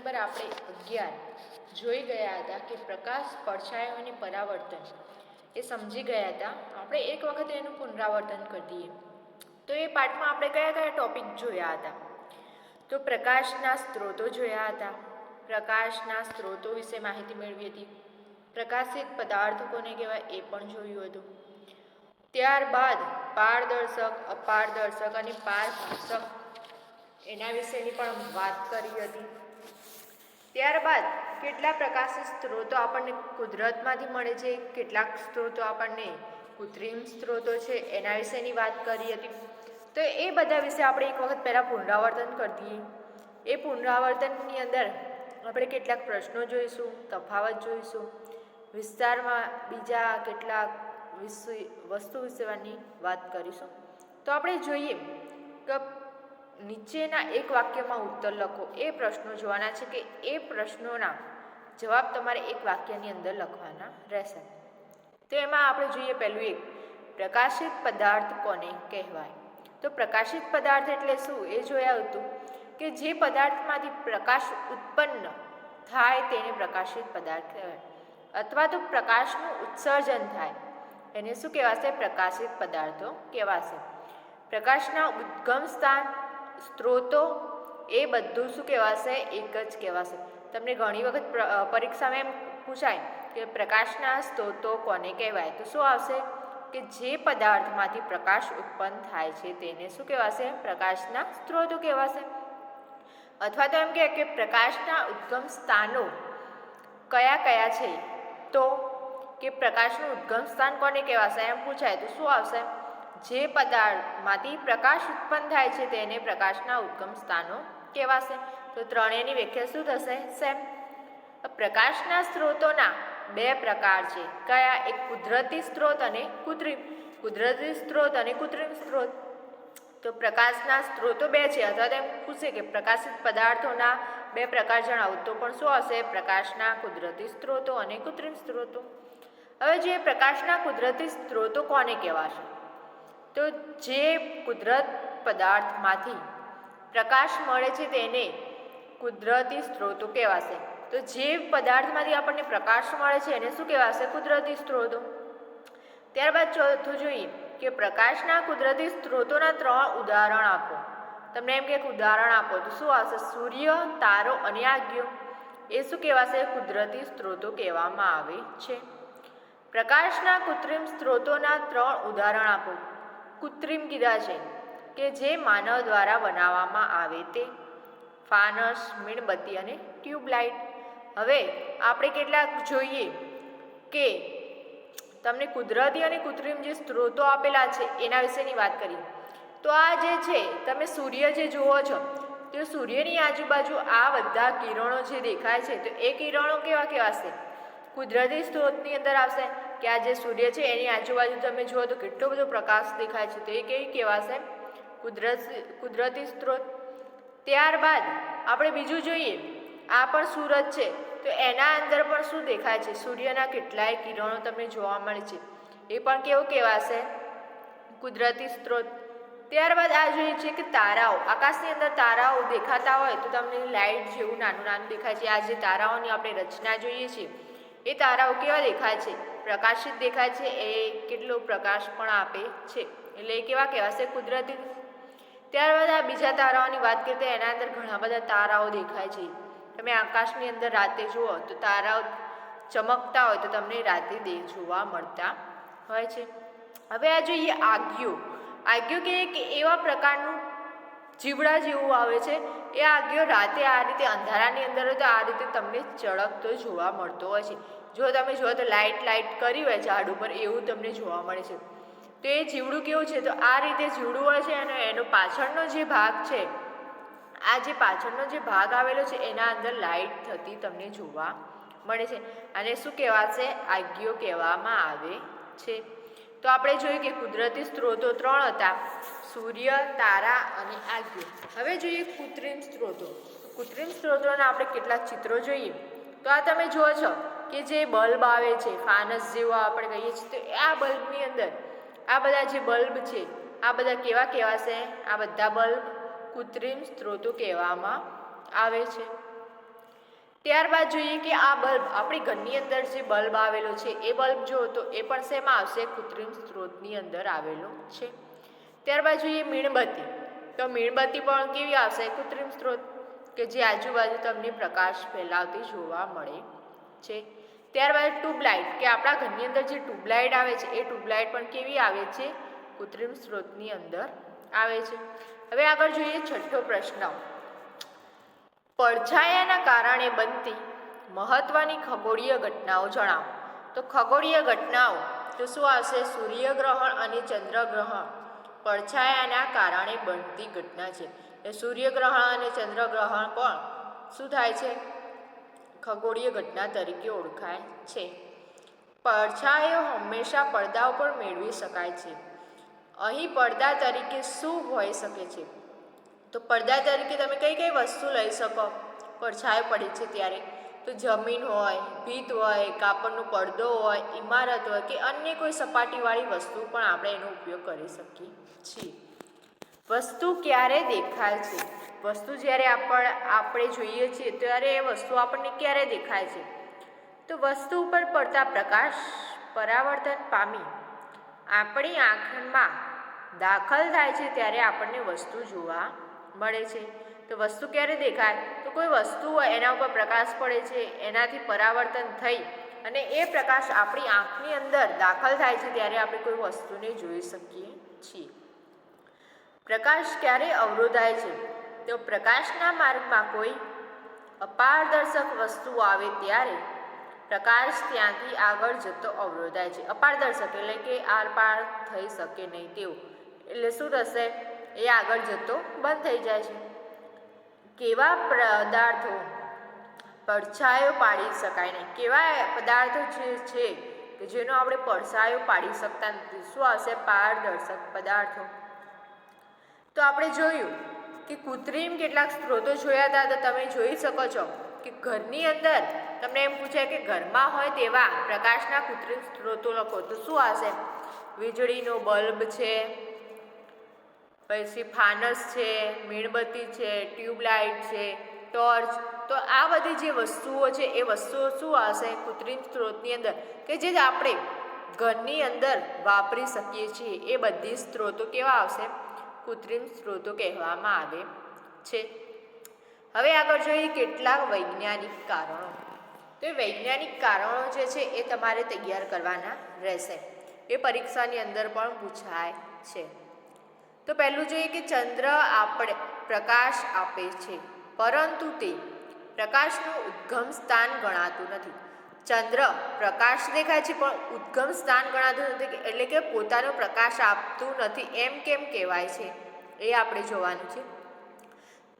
Number આપણે અગિયાર જોઈ ગયા હતા કે પ્રકાશ પડછાયો અને પરાવર્તન. એ સમજી ગયા હતા. આપણે એક વખત એનું પુનરાવર્તન કરી દઈએ. તો એ પાઠમાં આપણે કયા કયા ટોપિક જોયા હતા? તો પ્રકાશના સ્ત્રોતો જોયા હતા. પ્રકાશના સ્ત્રોતો વિશે માહિતી મેળવી હતી. પ્રકાશિત પદાર્થો કોને કહેવાય એ પણ જોયું હતું. ત્યારબાદ પારદર્શક, અપારદર્શક અને પારભાષક એના વિશેની પણ વાત કરી હતી. ત્યારબાદ કેટલા પ્રકાશ સ્ત્રોતો આપણને કુદરતમાંથી મળે છે? કેટલાક સ્ત્રોતો આપણને કૃત્રિમ સ્ત્રોતો છે, એના વિશેની વાત કરી હતી તો એ બધા વિશે આપણે એક વખત પહેલાં પુનરાવર્તન કરી એ પુનરાવર્તનની અંદર આપણે કેટલાક પ્રશ્નો જોઈશું, તફાવત જોઈશું, વિસ્તારમાં બીજા કેટલાક વસ્તુ વિશેની વાત કરીશું. તો આપણે જોઈએ કે નીચેના એક વાક્યમાં ઉત્તર લખો. એ પ્રશ્નો જોવાના છે કે એ પ્રશ્નોના જવાબ તમારે એક વાક્યની અંદર લખવાના રહેશે. તો એમાં આપણે જોઈએ પહેલું એક, પ્રકાશિત પદાર્થ કોને કહેવાય? તો પ્રકાશિત પદાર્થ એટલે શું? એ જોયા હતું કે જે પદાર્થમાંથી પ્રકાશ ઉત્પન્ન થાય તેને પ્રકાશિત પદાર્થ કહેવાય. અથવા તો પ્રકાશનું ઉત્સર્જન થાય. એને શું કહેવાશે? પ્રકાશિત પદાર્થો કહેવાશે. પ્રકાશના ઉદ્ગમ સ્થાન સ્ત્રોતો એ બધું શું કહેવાશે? એક જ કહેવાશે. તમને ઘણી વખત પરીક્ષામાં એમ પૂછાય કે પ્રકાશના સ્ત્રોતો કોને કહેવાય? તો શું આવશે? કે જે પદાર્થમાંથી પ્રકાશ ઉત્પન્ન થાય છે તેને શું કહેવાશે? પ્રકાશના સ્ત્રોતો કહેવાશે. અથવા તો એમ કહે કે પ્રકાશના ઉદ્ગમ સ્થાનો કયા કયા છે? તો કે પ્રકાશનું ઉદ્ગમ સ્થાન કોને કહેવાશે? એમ પૂછાય. તો શું આવશે? જે પદાર્થમાંથી પ્રકાશ ઉત્પન્ન થાય છે તેને પ્રકાશના ઉદ્ગમ સ્થાનો કહેવાશે. તો ત્રણેયની વ્યાખ્યા શું થશે? સેમ. પ્રકાશના સ્ત્રોતોના બે પ્રકાર છે. કયા? એક કુદરતી સ્ત્રોત અને કૃત્રિમ. કુદરતી સ્ત્રોત અને કૃત્રિમ સ્ત્રોત. તો પ્રકાશના સ્ત્રોતો બે છે. અથવા તેમ પૂછે કે પ્રકાશિત પદાર્થોના બે પ્રકાર જણાવો. તો પણ શું હશે? પ્રકાશના કુદરતી સ્ત્રોતો અને કૃત્રિમ સ્ત્રોતો. હવે જે પ્રકાશના કુદરતી સ્ત્રોતો કોને કહેવાશે? તો જે કુદરત પદાર્થમાંથી પ્રકાશ મળે છે તેને કુદરતી સ્ત્રોતો કહેવાશે. તો જે પદાર્થમાંથી આપણને પ્રકાશ મળે છે એને શું કહેવાશે? કુદરતી સ્ત્રોતો. ત્યારબાદ ચોથું જોઈએ કે પ્રકાશના કુદરતી સ્ત્રોતોના ત્રણ ઉદાહરણ આપો. તમને એમ કે ઉદાહરણ આપો, તો શું આવશે? સૂર્ય, તારો અને આજ્ઞો એ શું કહેવાશે? કુદરતી સ્ત્રોતો કહેવામાં આવે છે. પ્રકાશના કૃત્રિમ સ્ત્રોતોના ત્રણ ઉદાહરણ આપો. કૃત્રિમ કીધા છે કે જે માનવ દ્વારા બનાવવામાં આવે તે ફાનસ, મીણબત્તી અને ટ્યુબલાઇટ. હવે આપણે કેટલાક જોઈએ કે તમને કુદરતી અને કૃત્રિમ જે સ્ત્રોતો આપેલા છે એના વિશેની વાત કરી તો આ જે છે, તમે સૂર્ય જે જુઓ છો, તો સૂર્યની આજુબાજુ આ બધા કિરણો જે દેખાય છે, તો એ કિરણો કેવા કેવા છે કુદરતી સ્ત્રોતની અંદર આવશે. કે આ જે સૂર્ય છે, એની આજુબાજુ તમે જુઓ તો કેટલો બધો પ્રકાશ દેખાય છે, તો એ કેવી કહેવાશે? કુદરત, કુદરતી સ્ત્રોત. ત્યારબાદ આપણે બીજું જોઈએ, આ પણ સૂરજ છે, તો એના અંદર પણ શું દેખાય છે? સૂર્યના કેટલાય કિરણો તમને જોવા મળે છે. એ પણ કેવું કહેવાશે? કુદરતી સ્ત્રોત. ત્યારબાદ આ જોઈએ છે કે તારાઓ. આકાશની અંદર તારાઓ દેખાતા હોય તો તમને લાઇટ જેવું નાનું નાનું દેખાય છે. આ જે તારાઓની આપણે રચના જોઈએ છીએ એ તારાઓ કેવા દેખાય છે? પ્રકાશિત દેખાય છે, એ કેટલો પ્રકાશ પણ આપે છે. એટલે એ કેવા કહેવાશે કુદરતી. ત્યારબાદ આ બીજા તારાઓની વાત કરીએ તો એના અંદર ઘણા બધા તારાઓ દેખાય છે. તમે આકાશની અંદર રાતે જુઓ તો તારાઓ ચમકતા હોય તો તમને રાતે દેહ જોવા મળતા હોય છે. હવે આ જોઈએ આગ્યો આગ્યો કે એક એવા પ્રકારનું જીવડા જેવું આવે છે. એ આગિયો રાતે આ રીતે અંધારાની અંદર તો આ રીતે તમને ચળકતો જોવા મળતો હોય છે. જો તમે જુઓ તો લાઇટ લાઇટ કરી હોય ઝાડ ઉપર, એવું તમને જોવા મળે છે. તો એ જીવડું કેવું છે? તો આ રીતે જીવડું હોય છે અને એનો પાછળનો જે ભાગ છે, આ જે પાછળનો જે ભાગ આવેલો છે, એના અંદર લાઇટ થતી તમને જોવા મળે છે. અને શું કહેવાશે? આગિયો કહેવામાં આવે છે. તો આપણે જોયું કે કુદરતી સ્ત્રોતો ત્રણ હતા. સૂર્ય, તારા અને આગ્યો હવે જોઈએ કૃત્રિમ સ્ત્રોતો. કૃત્રિમ સ્ત્રોતોના આપણે કેટલાક ચિત્રો જોઈએ. તો આ તમે જુઓ છો કે જે બલ્બ આવે છે, ફાનસ જેવો આપણે કહીએ છીએ, તો આ બલ્બની અંદર આ બધા જે બલ્બ છે, આ બધા કેવા કહેવાશે આ બધા બલ્બ કૃત્રિમ સ્ત્રોતો કહેવામાં આવે છે. ત્યારબાદ જોઈએ કે આ બલ્બ આપણી ઘરની અંદર જે બલ્બ આવેલો છે, એ બલ્બ જો તો એ પણ શેમાં આવશે? કૃત્રિમ સ્ત્રોતની અંદર આવેલો છે. ત્યારબાદ જોઈએ મીણબત્તી. તો મીણબત્તી પણ કેવી આવશે? કૃત્રિમ સ્ત્રોત કે જે આજુબાજુ તમને પ્રકાશ ફેલાવતી જોવા મળે છે. ત્યારબાદ ટ્યુબલાઇટ, કે આપણા ઘરની અંદર જે ટ્યુબલાઇટ આવે છે, એ ટ્યુબલાઇટ પણ કેવી આવે છે? કૃત્રિમ સ્ત્રોતની અંદર આવે છે. હવે આગળ જોઈએ છઠ્ઠો પ્રશ્ન. પડછાયાના કારણે બનતી મહત્વની ખગોળીય ઘટનાઓ જણાવો. તો ખગોળીય ઘટનાઓ, તો શું આવશે? સૂર્યગ્રહણ અને ચંદ્રગ્રહણ. પડછાયાના કારણે બનતી ઘટના છે. એ સૂર્યગ્રહણ અને ચંદ્રગ્રહણ પણ શું થાય છે? ખગોળીય ઘટના તરીકે ઓળખાય છે. પડછાયો હંમેશા પડદા ઉપર મેળવી શકાય છે. અહીં પડદા તરીકે શું હોઈ શકે છે? તો પડદા તરીકે તમે કઈ કઈ વસ્તુ લઈ શકો? પડછાયો પડે છે ત્યારે. તો જમીન હોય, ભીત હોય, કાપડનો પડદો હોય ઇમારત હોય કે અન્ય કોઈ સપાટીવાળી વસ્તુ પણ આપણે એનો ઉપયોગ કરી શકીએ છીએ. વસ્તુ ક્યારે દેખાય છે? વસ્તુ જ્યારે આપણ, આપણે જોઈએ છીએ ત્યારે એ વસ્તુ આપણને ક્યારે દેખાય છે? તો વસ્તુ ઉપર પડતા પ્રકાશ, પરાવર્તન પામી. આપણી આંખમાં દાખલ થાય છે ત્યારે આપણને વસ્તુ જોવા મળે છે. તો વસ્તુ ક્યારે દેખાય? તો કોઈ વસ્તુ હોય, એના ઉપર પ્રકાશ પડે છે, એનાથી પરાવર્તન થઈ અને એ પ્રકાશ આપણી આંખની અંદર દાખલ થાય છે ત્યારે આપણે કોઈ વસ્તુને જોઈ શકીએ છીએ. પ્રકાશ ક્યારે અવરોધાય છે? તો પ્રકાશના માર્ગમાં કોઈ અપારદર્શક વસ્તુ આવે ત્યારે પ્રકાશ ત્યાંથી આગળ જતો અવરોધાય છે. અપારદર્શક એટલે કે આરપાર થઈ શકે નહીં તેવું. એટલે શું થશે? એ આગળ જતો બંધ થઈ જાય છે. કેવા પદાર્થો પડછાયો પાડી શકાય નહીં. કેવા પદાર્થો છે કે જેનો આપણે પડછાયો પાડી શકતા નથી? શું આવશે? પારદર્શક પદાર્થો. તો આપણે જોયું કે કૃત્રિમ કેટલાક સ્ત્રોતો જોયા હતા તો તમે જોઈ શકો છો કે ઘરની અંદર તમને એમ પૂછાય કે ઘરમાં હોય તેવા પ્રકાશના કૃત્રિમ સ્ત્રોતો લખો તો શું આવશે? વીજળીનો બલ્બ છે પછી ફાનસ છે, મીણબત્તી છે, ટ્યુબલાઇટ છે, ટોર્ચ. તો આ બધી જે વસ્તુઓ છે, એ વસ્તુઓ શું આવશે કૃત્રિમ સ્ત્રોતની અંદર? કે જે આપણે ઘરની અંદર વાપરી શકીએ છીએ, એ બધી સ્ત્રોતો કેવા આવશે? કૃત્રિમ સ્ત્રોતો કહેવામાં આવે છે. હવે આગળ જોઈએ કેટલાક વૈજ્ઞાનિક કારણો. તો એ વૈજ્ઞાનિક કારણો જે છે, એ તમારે તૈયાર કરવાના રહેશે. એ પરીક્ષાની અંદર પણ પૂછાય છે. તો પહેલું જોઈએ કે ચંદ્ર આપણે પ્રકાશ આપે છે. પરંતુ તે પ્રકાશનું ઉદ્ગમ સ્થાન ગણાતું નથી. ચંદ્ર પ્રકાશ દેખાય છે, પણ ઉદ્ગમ સ્થાન ગણાતું નથી એટલે કે પોતાનો પ્રકાશ આપતું નથી એમ કેમ કહેવાય છે? એ આપણે જોવાનું છે.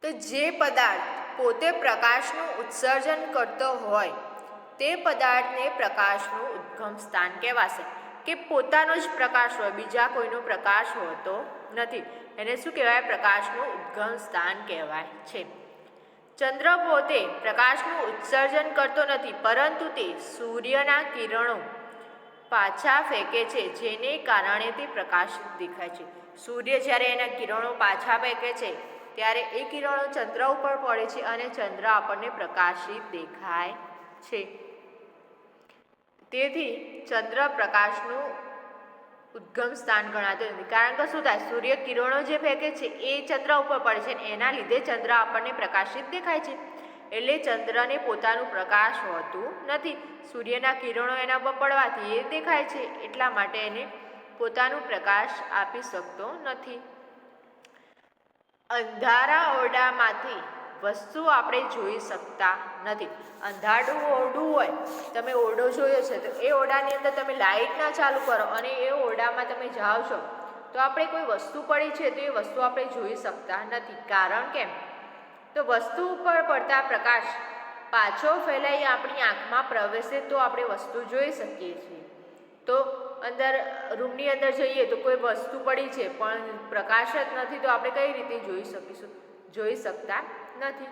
તો જે પદાર્થ પોતે પ્રકાશનું ઉત્સર્જન કરતો હોય, તે પદાર્થને પ્રકાશનું ઉદ્ગમ સ્થાન કહેવાશે. કે પોતાનો જ પ્રકાશ હોય, બીજા કોઈનો પ્રકાશ હોતો નથી. એને શું કહેવાય? પ્રકાશનું ઉદ્ગમ સ્થાન કહેવાય છે. ચંદ્ર પોતે પ્રકાશનું ઉત્સર્જન કરતો નથી, પરંતુ તે સૂર્યના કિરણો પાછા ફેંકે છે, જેને કારણે તે પ્રકાશિત દેખાય છે. સૂર્ય જ્યારે એના કિરણો પાછા ફેંકે છે, ત્યારે એ કિરણો ચંદ્ર ઉપર પડે છે અને ચંદ્ર આપણને પ્રકાશિત દેખાય છે. તેથી ચંદ્ર પ્રકાશનું ઉદ્ગમ સ્થાન ગણાતું નથી. કારણ કે શું થાય? સૂર્ય કિરણો જે ફેંકે છે, એ ચંદ્ર ઉપર પડે છે એના લીધે ચંદ્ર આપણને પ્રકાશિત દેખાય છે. એટલે ચંદ્રને પોતાનું પ્રકાશ હોતું નથી. સૂર્યના કિરણો એના ઉપર પડવાથી એ દેખાય છે, એટલા માટે એને પોતાનું પ્રકાશ આપી શકતો નથી. અંધારા ઓરડામાંથી વસ્તુ આપણે જોઈ શકતા નથી. અંધારું ઓરડું હોય, તમે ઓરડો જોયો છે, તો એ ઓરડાની અંદર તમે લાઇટ ના ચાલુ કરો અને એ ઓરડામાં તમે જાઓ છો, તો આપણે કોઈ વસ્તુ પડી છે, તો એ વસ્તુ આપણે જોઈ શકતા નથી. કારણ કેમ તો વસ્તુ ઉપર પડતા પ્રકાશ પાછો ફેલાઈ આપણી આંખમાં પ્રવેશે તો આપણે વસ્તુ જોઈ શકીએ છીએ. તો અંદર, રૂમની અંદર જઈએ તો કોઈ વસ્તુ પડી છે, પણ પ્રકાશ જ નથી, તો આપણે કઈ રીતે જોઈ શકીશું? જોઈ શકતા નથી.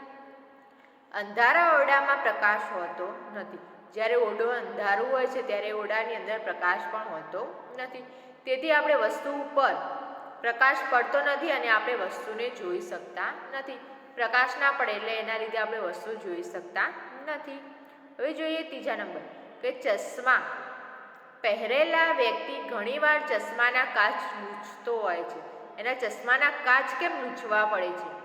અંધારા ઓરડામાં પ્રકાશ હોતો નથી. જ્યારે ઓરડો અંધારું હોય છે, ત્યારે ઓરડાની અંદર પ્રકાશ પણ હોતો નથી. તેથી આપણે વસ્તુ ઉપર પ્રકાશ પડતો નથી અને આપણે વસ્તુને જોઈ શકતા નથી. પ્રકાશ ના પડે એટલે એના લીધે આપણે વસ્તુ જોઈ શકતા નથી. હવે જોઈએ ત્રીજા નંબર, કે ચશ્મા. પહેરેલા વ્યક્તિ ઘણીવાર ચશ્માના કાચ લૂછતો હોય છે. એના ચશ્માના કાચ કેમ લૂછવા પડે છે?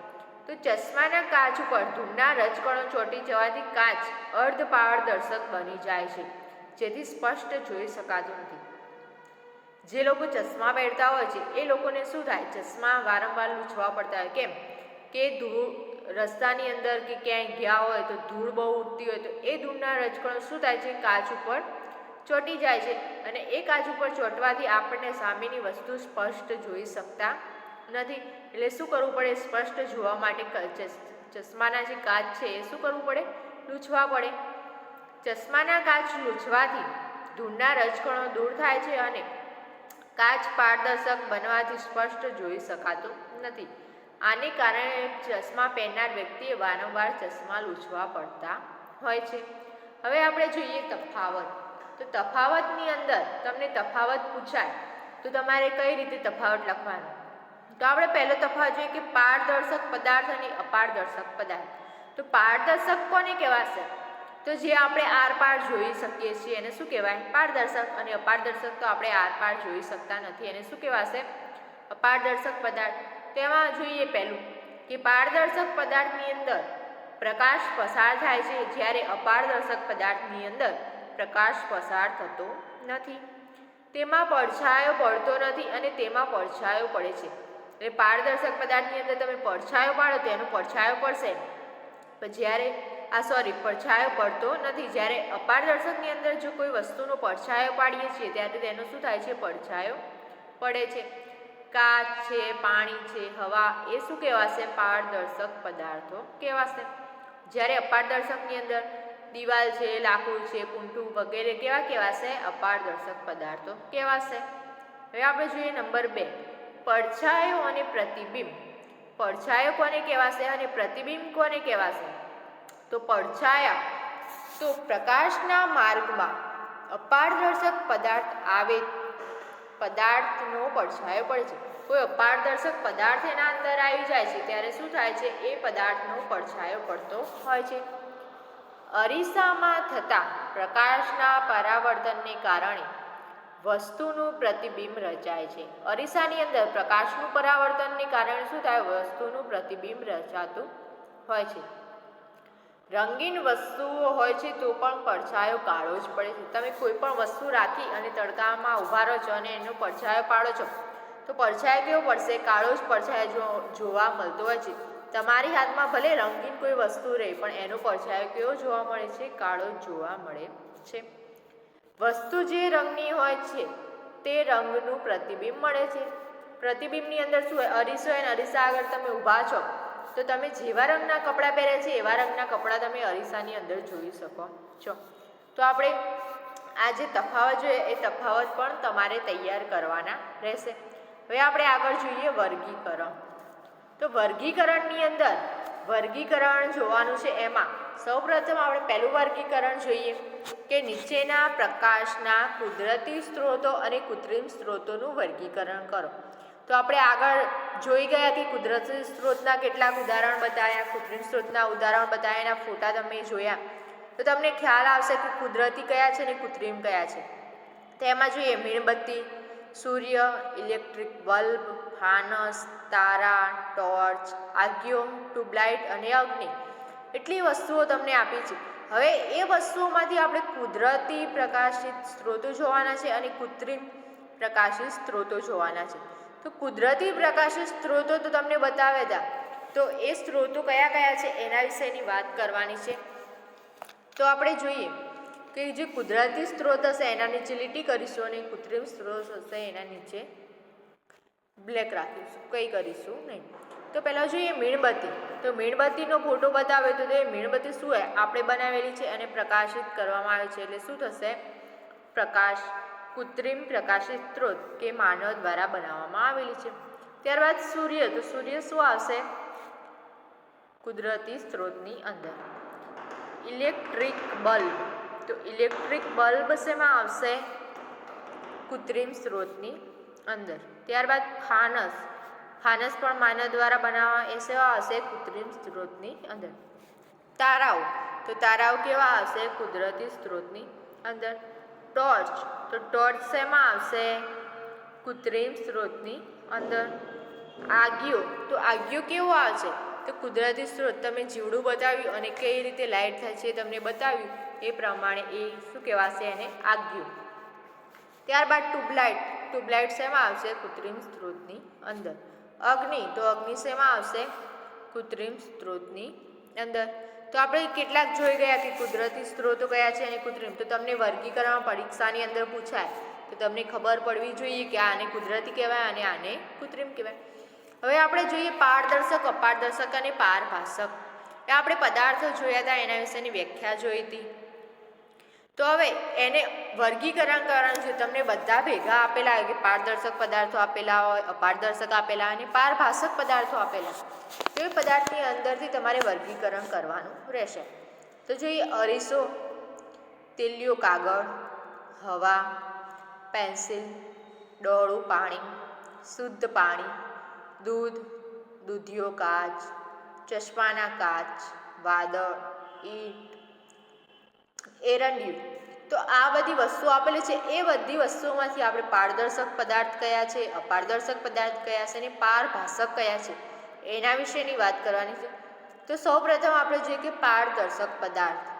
તો ચશ્માના કાચ ઉપર ધૂળના રજકણો ચોંટી જવાથી કાચ અર્ધ પારદર્શક બની જાય છે, જેથી સ્પષ્ટ જોઈ શકાતું નથી. જે લોકો ચશ્મા પહેરતા હોય છે, એ લોકોને શું થાય? ચશ્મા વારંવાર લૂછવા પડતા હોય. કેમ? કે ધૂળ રસ્તાની અંદર કે ક્યાંય ગયા હોય તો ધૂળ બહુ ઉડતી હોય તો એ ધૂળના રજકણો શું થાય છે? કાચ ઉપર ચોંટી જાય છે અને એ કાચ ઉપર ચોંટવાથી આપણને સામેની વસ્તુ સ્પષ્ટ જોઈ શકતા નથી. એટલે શું કરવું પડે? સ્પષ્ટ જોવા માટે ચશ્માના જે કાચ છે, એ શું કરવું પડે? લૂછવા પડે. ચશ્માના કાચ લૂછવાથી ધૂળના રજકણો દૂર થાય છે અને કાચ પારદર્શક બનવાથી સ્પષ્ટ જોઈ શકાતું નથી. આને કારણે ચશ્મા પહેરનાર વ્યક્તિએ વારંવાર ચશ્મા લૂછવા પડતા હોય છે. હવે આપણે જોઈએ તફાવત. તો તફાવતની અંદર તમને તફાવત પૂછાય, તો તમારે કઈ રીતે તફાવત લખવાનો? તો આપણે પહેલો તફાવત જોઈએ કે પારદર્શક પદાર્થ અને અપારદર્શક પદાર્થ. તો પારદર્શક કોને કહેવાશે? તો જે આપણે આર પાર જોઈ શકીએ છીએ, એને શું કહેવાય? પારદર્શક અને અપારદર્શક તો આપણે આર પાર જોઈ શકતા નથી. એને શું કહેવાશે? અપારદર્શક પદાર્થ. તેમાં જોઈએ પહેલું કે પારદર્શક પદાર્થની અંદર પ્રકાશ પસાર થાય છે, જ્યારે અપારદર્શક પદાર્થની અંદર પ્રકાશ પસાર થતો નથી. તેમાં પડછાયો પડતો નથી અને તેમાં પડછાયો પડે છે. એટલે પારદર્શક પદાર્થની અંદર તમે પડછાયો પાડો તો એનો પડછાયો પડશે. પણ જ્યારે, આ સોરી પડછાયો પડતો નથી. જ્યારે અપારદર્શકની અંદર જો કોઈ વસ્તુનો પડછાયો પાડીએ છીએ, ત્યારે તેનો શું થાય છે? પડછાયો પડે છે. કાચ છે, પાણી છે, હવા, એ શું કહેવાશે? પારદર્શક પદાર્થો કહેવાશે. જ્યારે અપારદર્શકની અંદર દિવાલ છે, લાકડું છે, પૂંઠું વગેરે કેવા કહેવાશે? અપારદર્શક પદાર્થો કહેવાશે. હવે આપણે જોઈએ નંબર બે. પડછાયો અને પ્રતિબિંબ. પડછાયો કોને કહેવાશે અને પ્રતિબિંબ કોને કહેવાશે? તો પડછાયા, તો પ્રકાશના માર્ગમાં અપારદર્શક પદાર્થ આવે, પદાર્થનો પડછાયો પડે છે. કોઈ અપારદર્શક પદાર્થ એના અંદર આવી જાય છે, ત્યારે શું થાય છે? એ પદાર્થનો પડછાયો પડતો હોય છે. અરીસામાં થતા પ્રકાશના પરાવર્તનને કારણે વસ્તુનું પ્રતિબિંબ રચાય છે. અરીસાની અંદર પ્રકાશનું પરાવર્તનને કારણે શું થાય? વસ્તુનું પ્રતિબિંબ રચાતું હોય છે. રંગીન વસ્તુઓ હોય છે તો પણ પડછાયો કાળો જ પડે છે. તમે કોઈ પણ વસ્તુ રાખી અને તડકામાં ઊભા રહો છો અને એનો પડછાયો પાડો છો, તો પડછાયો કેવો પડશે? કાળો જ પડછાયો જોવા મળતો હોય છે. તમારી હાથમાં ભલે રંગીન કોઈ વસ્તુ રહે, પણ એનો પડછાયો કેવો જોવા મળે છે? કાળો જોવા મળે છે. વસ્તુ જે રંગની હોય છે, તે રંગનું પ્રતિબિંબ મળે છે. પ્રતિબિંબની અંદર શું હોય? અરીસો અને અરીસા આગળ તમે ઊભા છો, તો તમે જેવા રંગના કપડાં પહેરે છે, એવા રંગના કપડાં તમે અરીસાની અંદર જોઈ શકો છો. તો આપણે આ જે તફાવત જોઈએ, એ તફાવત પણ તમારે તૈયાર કરવાના રહેશે. હવે આપણે આગળ જોઈએ વર્ગીકરણ. તો વર્ગીકરણની અંદર વર્ગીકરણ જોવાનું છે એમાં. સૌપ્રથમ આપણે પહેલું વર્ગીકરણ જોઈએ કે નીચેના પ્રકાશના કુદરતી સ્ત્રોતો અને કૃત્રિમ સ્ત્રોતોનું વર્ગીકરણ કરો. તો આપણે આગળ જોઈ ગયા કે કુદરતી સ્ત્રોતના કેટલાક ઉદાહરણ બતાવ્યા કૃત્રિમ સ્ત્રોતના ઉદાહરણ બતાવ્યા એના ફોટા તમે જોયા. તો તમને ખ્યાલ આવશે કે કુદરતી કયા છે અને કૃત્રિમ કયા છે. તેમાં જોઈએ, મીણબત્તી, સૂર્ય, ઇલેક્ટ્રિક બલ્બ ફાનસ, તારા, ટોર્ચ આગિયો ટ્યુબલાઇટ અને અગ્નિ. એટલી વસ્તુઓ તમને આપી છે. હવે એ વસ્તુઓમાંથી આપણે કુદરતી પ્રકાશિત સ્ત્રોતો જોવાના છે અને કૃત્રિમ પ્રકાશિત સ્ત્રોતો જોવાના છે. તો કુદરતી પ્રકાશિત સ્ત્રોતો તો તમને બતાવ્યા હતા તો એ સ્ત્રોતો કયા કયા છે એના વિશેની વાત કરવાની છે. તો આપણે જોઈએ કે જે કુદરતી સ્ત્રોત હશે એના નીચે લીટી કરીશું અને કૃત્રિમ સ્ત્રોત હશે એના નીચે બ્લેક રાખીશું, કંઈ કરીશું નહીં. તો પહેલાં જોઈએ મીણબત્તી. તો મીણબત્તીનો ફોટો બતાવે તો તે મીણબત્તી શું હોય આપણે બનાવેલી છે અને પ્રકાશિત કરવામાં આવે છે. એટલે શું થશે? પ્રકાશ, કૃત્રિમ પ્રકાશિત સ્ત્રોત કે માનવ દ્વારા બનાવવામાં આવેલી છે. ત્યારબાદ સૂર્ય. તો સૂર્ય શું આવશે? કુદરતી સ્ત્રોતની અંદર. Electric bulb. તો ઇલેક્ટ્રિક બલ્બ શેમાં આવશે? કૃત્રિમ સ્ત્રોતની અંદર. ત્યારબાદ ફાનસ ફાનસ પણ માનવ દ્વારા બનાવવા એ સેવા હશે કૃત્રિમ સ્ત્રોતની અંદર. તારાઓ. તો તારાઓ કેવા આવશે કુદરતી સ્ત્રોતની અંદર. ટોર્ચ. તો ટોર્ચ શેમાં આવશે? કૃત્રિમ સ્ત્રોતની અંદર. આગિયો તો આગિયો કેવો આવશે? તો કુદરતી સ્ત્રોત. તમે જીવડું બતાવ્યું અને કઈ રીતે લાઇટ થાય છે તમને બતાવ્યું. એ પ્રમાણે એ શું કહેવાશે એને? આગિયો ત્યારબાદ ટ્યુબલાઇટ. ટ્યુબલાઇટ શેમાં આવશે? કૃત્રિમ સ્ત્રોતની અંદર. અગ્નિ. તો અગ્નિ શેમાં આવશે? કૃત્રિમ સ્ત્રોતની અંદર. તો આપણે કેટલાક જોઈ ગયા કે કુદરતી સ્ત્રોતો કયા છે અને કૃત્રિમ? તો તમને વર્ગીકરણ પરીક્ષાની અંદર પૂછાય. તો તમને ખબર પડવી જોઈએ કે આને કુદરતી કહેવાય અને આને કૃત્રિમ કહેવાય. હવે આપણે જોઈએ પારદર્શક, અપારદર્શક અને પારભાષક. એ આપણે પદાર્થો જોયા હતા, એના વિશેની વ્યાખ્યા જોઈ હતી. તો હવે એને વર્ગીકરણ કરવાનું છે. તમને બધા ભેગા આપેલા હોય કે પારદર્શક પદાર્થો આપેલા હોય, અપારદર્શક આપેલા અને પારભાષક પદાર્થો આપેલા. તો એ પદાર્થની અંદરથી તમારે વર્ગીકરણ કરવાનું રહેશે. તો જોઈએ અરીસો તેલિયો કાગળ, હવા, પેન્સિલ, ડોળું પાણી, શુદ્ધ પાણી, દૂધ, દૂધિયો કાચ, ચશ્માના કાચ, વાદળ, ઈંટ એરંડિયું તો આ બધી વસ્તુઓ આપેલી છે, એ બધી વસ્તુઓમાંથી આપણે પારદર્શક પદાર્થ કયા છે, અપારદર્શક પદાર્થ કયા છે અને પારભાષક કયા છે, એના વિશેની વાત કરવાની છે. તો સૌપ્રથમ આપણે જોઈએ કે પારદર્શક પદાર્થ.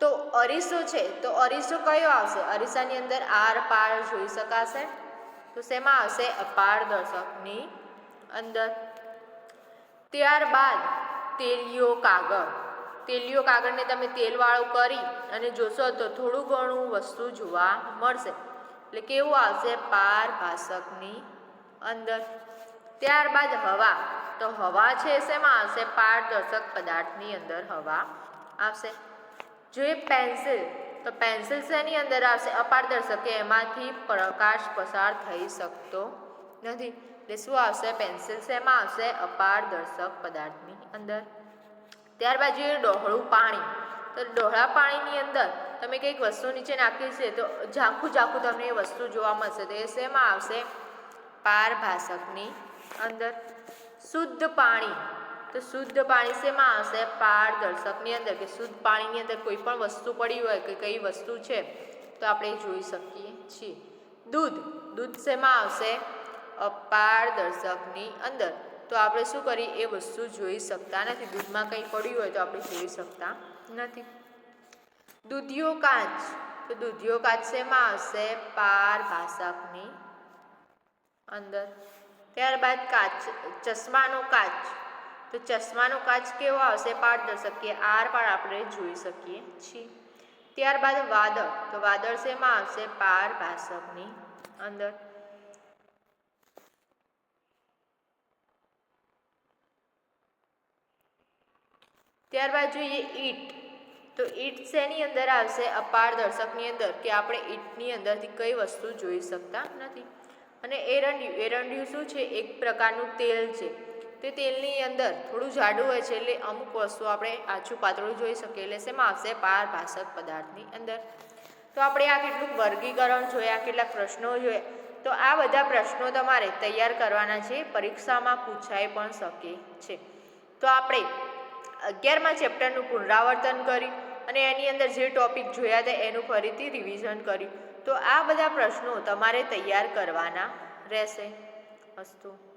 તો અરીસો છે, તો અરીસો કયો આવશે? અરીસાની અંદર આર પાર જોઈ શકાશે. તો શેમાં આવશે? અપારદર્શકની અંદર. ત્યારબાદ તેલિયો કાગળ. તેલિયો કાગળને તમે તેલવાળું કરી અને જોશો તો થોડું ઘણું વસ્તુ જોવા મળશે. એટલે કેવું આવશે? પારભાષકની અંદર. ત્યારબાદ હવા. તો હવા છે શેમાં આવશે? પારદર્શક પદાર્થની અંદર હવા આવશે. જોઈએ પેન્સિલ, તો પેન્સિલ શેની અંદર આવશે? અપારદર્શક કે એમાંથી પ્રકાશ પસાર થઈ શકતો નથી. એટલે શું આવશે? પેન્સિલ શેમાં આવશે? અપારદર્શક પદાર્થની અંદર. ત્યારબાદ જોઈએ ડહોળું પાણી. તો ડહોળા પાણીની અંદર તમે કંઈક વસ્તુ નીચે નાખી છે તો ઝાંખું ઝાંખું તમને એ વસ્તુ જોવા મળશે. તો એ શેમાં આવશે? પારભાષકની અંદર. શુદ્ધ પાણી. તો શુદ્ધ પાણી શેમાં આવશે? પારદર્શકની અંદર. કે શુદ્ધ પાણીની અંદર કોઈ પણ વસ્તુ પડી હોય કે કઈ વસ્તુ છે, તો આપણે જોઈ શકીએ છીએ. દૂધ. દૂધ શેમાં આવશે? અપારદર્શકની અંદર. તો આપણે શું કરીએ? એ વસ્તુ જોઈ શકતા નથી. દૂધમાં કંઈ પડ્યું હોય તો આપણે જોઈ શકતા નથી. દૂધિયો કાચ. તો દૂધિયો કાચ શેમાં આવશે? પારભાષકની અંદર. ત્યારબાદ કાચ, ચશ્માનો કાચ. તો ચશ્માનો કાચ કેવો આવશે? પારદર્શક કે આર પણ આપણે જોઈ શકીએ છીએ. ત્યારબાદ વાદળ. તો વાદળ શેમાં આવશે? પારભાષકની અંદર. ત્યારબાદ જોઈએ ઈટ. તો ઈટ શેની અંદર આવશે? અપારદર્શકની અંદર, કે આપણે ઈટની અંદરથી કઈ વસ્તુ જોઈ શકતા નથી. અને એરંડિયું એરંડિયું શું છે? એક પ્રકારનું તેલ છે. તે તેલની અંદર થોડું જાડું હોય છે, એટલે અમુક વસ્તુ આપણે આછું પાતળું જોઈ શકીએ, એટલે શેમાં આવશે? પારભાષક પદાર્થની અંદર. તો આપણે આ કેટલું વર્ગીકરણ જોયા, કેટલાક પ્રશ્નો જોયા. તો આ બધા પ્રશ્નો તમારે તૈયાર કરવાના છે, પરીક્ષામાં પૂછાઈ પણ શકે છે. તો આપણે અગિયારમાં ચેપ્ટરનું પુનરાવર્તન કર્યું અને એની અંદર જે ટોપિક જોયા હતા એનું ફરીથી રિવિઝન કર્યું. તો આ બધા પ્રશ્નો તમારે તૈયાર કરવાના રહેશે. અસ્તુ.